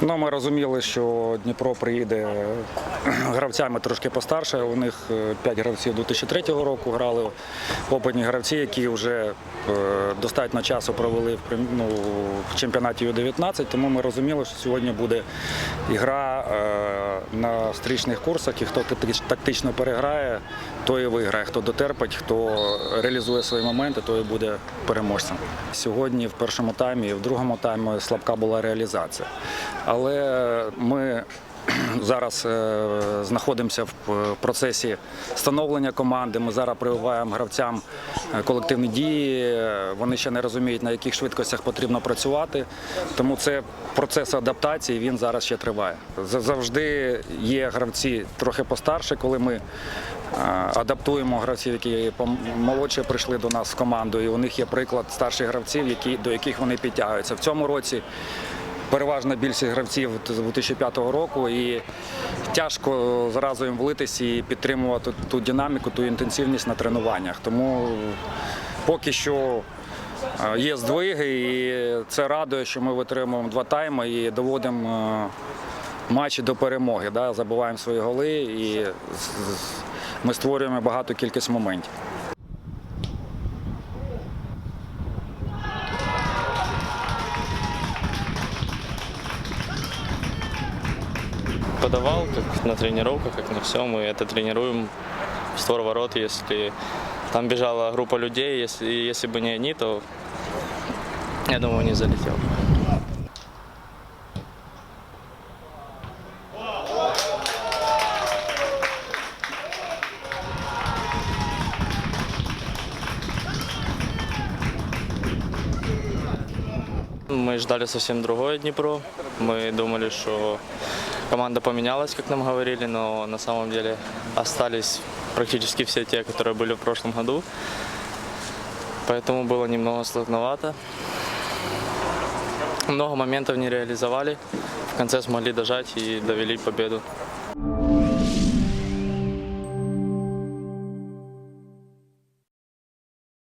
Ну, ми розуміли, що Дніпро приїде гравцями трошки постарше. У них 5 гравців 2003 року грали опитні гравці, які вже е, достатньо часу провели в, ну, в чемпіонаті Ю-19. Тому ми розуміли, що сьогодні буде ігра е, на стрічних курсах, і хто тактично переграє, той і виграє. Хто дотерпить, хто реалізує свої моменти, той і буде переможцем. Сьогодні в першому таймі і в другому таймі слабка була реалізація. Але ми зараз е, знаходимося в процесі становлення команди. Ми зараз прививаємо гравцям е, колективні дії. Вони ще не розуміють, на яких швидкостях потрібно працювати. Тому це процес адаптації. Він зараз ще триває. Завжди є гравці трохи постарше, коли ми. е, Адаптуємо гравців, які молодше прийшли до нас в команду, і у них є приклад старших гравців, які, до яких вони підтягуються. В цьому році переважна більшість гравців з 2005 року, і тяжко зразу їм влитись і підтримувати ту динаміку, ту інтенсивність на тренуваннях. Тому поки що е, є здвиги, і це радує, що ми витримуємо два тайми і доводимо е, матчі до перемоги. Да? Забуваємо свої голи і ми створюємо багату кількість моментів. подавал, как на тренировках, как на все. Мы это тренируем в створ ворот. Если там бежала группа людей, если, если бы не они, то я думаю, не залетел. Мы ждали совсем другое Днепро. Мы думали, что команда поменялась, как нам говорили, но на самом деле остались практически все те, которые были в прошлом году. Поэтому было немного сложновато. Много моментов не реализовали. В конце смогли дожать и довели победу